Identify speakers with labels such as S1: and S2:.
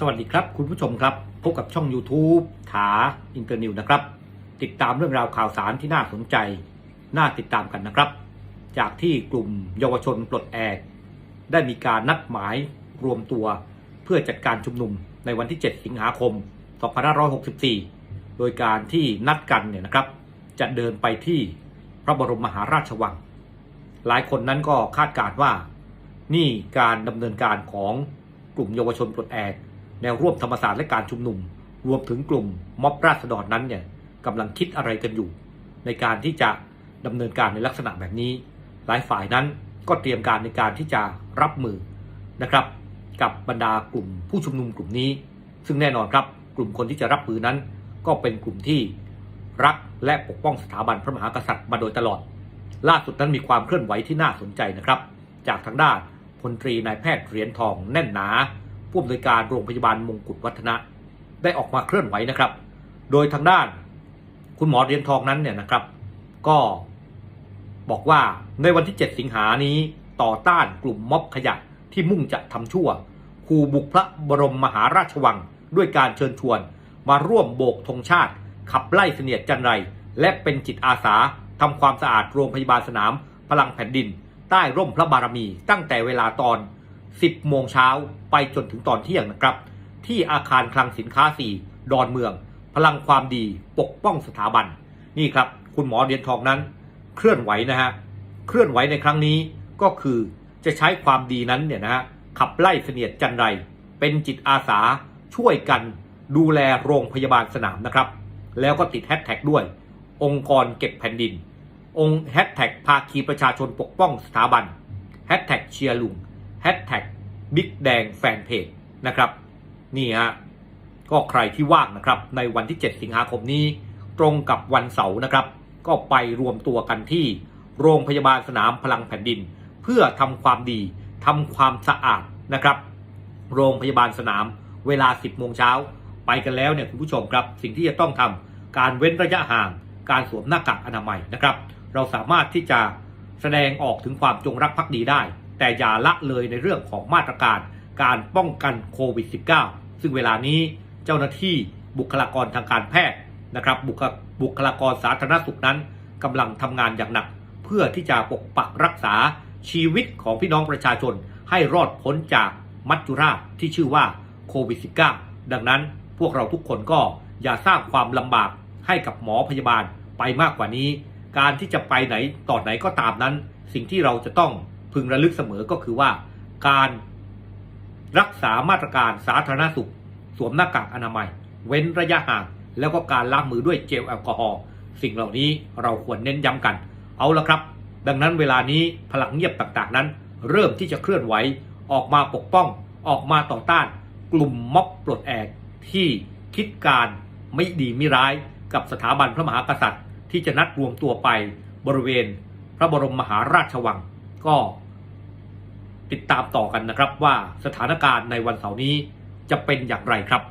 S1: สวัสดีครับ คุณผู้ชมครับ พบกับช่อง YouTube ถาอินเตอร์นิวนะครับ ติดตามเรื่องราวข่าวสารที่น่าสนใจ น่าติดตามกันนะครับ จากที่กลุ่มเยาวชนปลดแอกได้มีการนัดหมายรวมตัว เพื่อจัดการชุมนุมในวันที่ 7 สิงหาคม 2564 โดยการที่นัดกันเนี่ยนะครับ จะเดินไปที่พระบรมมหาราชวัง หลายคนนั้นก็คาดการณ์ว่า นี่การดำเนินการของกลุ่มเยาวชนปลดแอก แนวร่วมธรรมศาสตร์และการชุมนุม รวมถึงกลุ่มม็อบราษฎรนั้นเนี่ยกำลังคิดอะไรกันอยู่ ในการที่จะดำเนินการในลักษณะแบบนี้ หลายฝ่ายนั้นก็เตรียมการในการที่จะรับมือนะครับ กับบรรดากลุ่มผู้ชุมนุมกลุ่มนี้ ซึ่งแน่นอนครับกลุ่มคนที่จะรับมือนั้น ก็เป็นกลุ่มที่รักและปกป้องสถาบันพระมหากษัตริย์มาโดยตลอด ล่าสุดนั้นมีความเคลื่อนไหวที่น่าสนใจนะครับ จากทางด้านพลตรีนายแพทย์เหรียญทองแน่นหนา ผู้อำนวยการโรงพยาบาลมงกุฎวัฒนะ ได้ออกมาเคลื่อนไหวนะครับ โดยทางด้านคุณหมอเรียญทองนั้นเนี่ยนะครับ ก็บอกว่าในวันที่ 7 สิงหานี้ต่อต้านกลุ่มม็อบขยะที่มุ่งจะทำชั่วคูบุกพระบรมมหาราชวัง ด้วยการเชิญชวน มาร่วมโบกธงชาติ ขับไล่เสนียดจันไร และเป็นจิตอาสาทำความสะอาดโรงพยาบาลสนาม พลังแผ่นดิน ใต้ร่มพระบารมีตั้งแต่เวลาตอน 10 โมงเช้าไปจนถึงตอนเที่ยงนะครับ ที่อาคารคลังสินค้า 4 ดอนเมือง พลังความดีปกป้องสถาบัน นี่ครับ คุณหมอเดียนทองนั้น เคลื่อนไหวนะฮะ เคลื่อนไหวในครั้งนี้ก็คือจะใช้ความดีนั้นเนี่ยนะฮะขับไล่เสนียดจันไร เป็นจิตอาสาช่วยกันดูแลโรงพยาบาลสนามนะครับ แล้วก็ติดแฮชแท็กด้วย องค์กรเก็บแผ่นดิน องค์แฮชแท็กภาคีประชาชนปกป้องสถาบันแฮชแท็กเชียร์ลุง แฮชแท็กบิ๊กแดงแฟนเพจนะครับนี่ฮะก็ใครที่ว่างนะครับ ในวันที่ 7 สิงหาคมนี้ ตรงกับวันเสาร์นะครับ ก็ไปรวมตัวกันที่ โรงพยาบาลสนามพลังแผ่นดิน เพื่อทำความดีทำความสะอาดนะครับ โรงพยาบาลสนามเวลา 10 โมงเช้า ไปกันแล้วเนี่ยคุณผู้ชมครับ สิ่งที่จะต้องทำการเว้นระยะห่าง การสวมหน้ากากอนามัยนะครับ เราสามารถที่จะแสดงออกถึงความจงรักภักดีได้ แต่อย่าละเลยในเรื่องของมาตรการการป้องกันโควิด -19 ซึ่งเวลานี้เจ้าหน้าที่บุคลากรทางการแพทย์นะครับบุคบุคลากรสาธารณสุขนั้นกำลังทำงานอย่างหนัก เพื่อที่จะปกปักรักษาชีวิตของพี่น้องประชาชน ให้รอดพ้นจากมัจจุราชที่ชื่อว่าโควิด -19 ดังนั้นพวกเราทุกคนก็อย่าสร้างความลำบากให้กับหมอพยาบาลไปมากกว่านี้ การที่จะไปไหนต่อไหนก็ตามนั้น สิ่งที่เราจะต้อง พึงระลึกเสมอก็คือว่าการรักษามาตรการสาธารณสุข สวมหน้ากากอนามัย เว้นระยะห่าง แล้วก็การล้างมือด้วยเจลแอลกอฮอล์สิ่งเหล่านี้เราควรเน้นย้ำกัน เอาละครับ ดังนั้นเวลานี้พลังเงียบต่างๆนั้น เริ่มที่จะเคลื่อนไหวออกมาปกป้อง ออกมาต่อต้าน กลุ่มม็อบปลดแอกที่คิดการไม่ดีไม่ร้ายกับสถาบันพระมหากษัตริย์ ที่จะนัดรวมตัวไปบริเวณ พระบรมมหาราชวัง ก็ติดตามต่อกันนะครับว่าสถานการณ์ในวันเสาร์นี้จะเป็นอย่างไรครับ